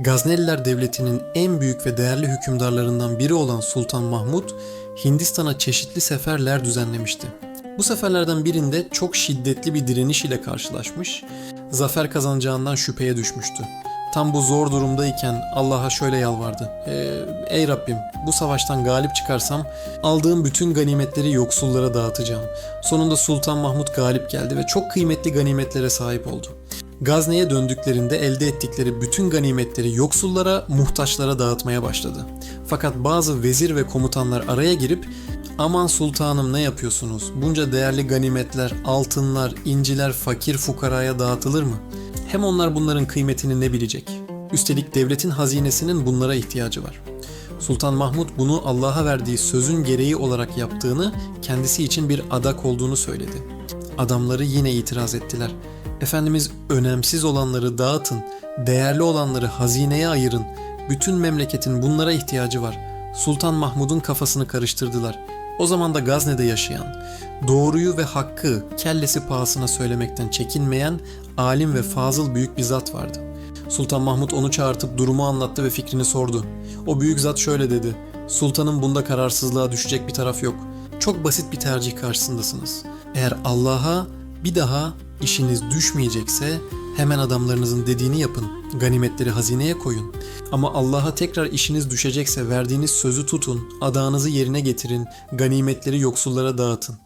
Gazneliler Devleti'nin en büyük ve değerli hükümdarlarından biri olan Sultan Mahmud, Hindistan'a çeşitli seferler düzenlemişti. Bu seferlerden birinde çok şiddetli bir direniş ile karşılaşmış, zafer kazanacağından şüpheye düşmüştü. Tam bu zor durumdayken Allah'a şöyle yalvardı. "Ee, ey Rabbim bu savaştan galip çıkarsam aldığım bütün ganimetleri yoksullara dağıtacağım. Sonunda Sultan Mahmud galip geldi ve çok kıymetli ganimetlere sahip oldu. Gazne'ye döndüklerinde elde ettikleri bütün ganimetleri yoksullara, muhtaçlara dağıtmaya başladı. Fakat bazı vezir ve komutanlar araya girip "Aman sultanım ne yapıyorsunuz? Bunca değerli ganimetler, altınlar, inciler fakir fukaraya dağıtılır mı? Hem onlar bunların kıymetini ne bilecek? Üstelik devletin hazinesinin bunlara ihtiyacı var." Sultan Mahmud bunu Allah'a verdiği sözün gereği olarak yaptığını, kendisi için bir adak olduğunu söyledi. Adamları yine itiraz ettiler. Efendimiz önemsiz olanları dağıtın, değerli olanları hazineye ayırın. Bütün memleketin bunlara ihtiyacı var. Sultan Mahmud'un kafasını karıştırdılar. O zaman da Gazne'de yaşayan, doğruyu ve hakkı kellesi pahasına söylemekten çekinmeyen alim ve fazıl büyük bir zat vardı. Sultan Mahmud onu çağırtıp durumu anlattı ve fikrini sordu. O büyük zat şöyle dedi. Sultanın bunda kararsızlığa düşecek bir taraf yok. Çok basit bir tercih karşısındasınız. Eğer Allah'a bir daha işiniz düşmeyecekse hemen adamlarınızın dediğini yapın. Ganimetleri hazineye koyun. Ama Allah'a tekrar işiniz düşecekse verdiğiniz sözü tutun. Adağınızı yerine getirin. Ganimetleri yoksullara dağıtın.